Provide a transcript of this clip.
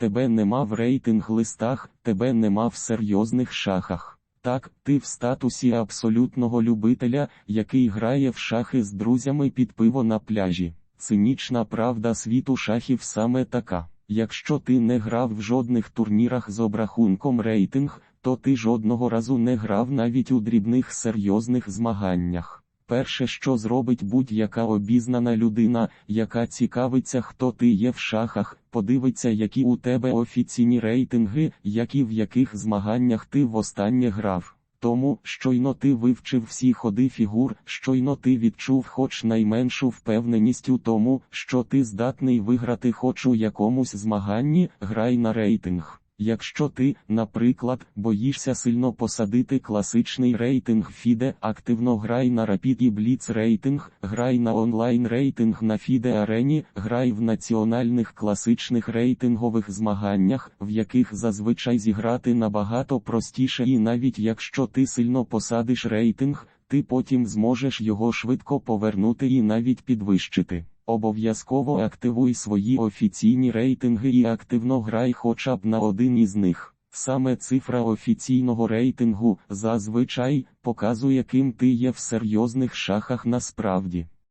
тебе нема в рейтинг листах, тебе нема в серйозних шахах. Так, ти в статусі абсолютного любителя, який грає в шахи з друзями під пиво на пляжі. Цинічна правда світу шахів саме така. Якщо ти не грав в жодних турнірах з обрахунком рейтинг, то ти жодного разу не грав навіть у дрібних серйозних змаганнях. Перше, що зробить будь-яка обізнана людина, яка цікавиться, хто ти є в шахах, подивиться, які у тебе офіційні рейтинги, які в яких змаганнях ти востаннє грав. Тому, щойно ти вивчив всі ходи фігур, щойно ти відчув хоч найменшу впевненість у тому, що ти здатний виграти хоч у якомусь змаганні, грай на рейтинг. Якщо ти, наприклад, боїшся сильно посадити класичний рейтинг FIDE, активно грай на Rapid і Blitz рейтинг, грай на онлайн рейтинг на FIDE арені, грай в національних класичних рейтингових змаганнях, в яких зазвичай зіграти набагато простіше, і навіть якщо ти сильно посадиш рейтинг, ти потім зможеш його швидко повернути і навіть підвищити. Обов'язково активуй свої офіційні рейтинги і активно грай хоча б на один із них. Саме цифра офіційного рейтингу зазвичай показує, ким ти є в серйозних шахах насправді.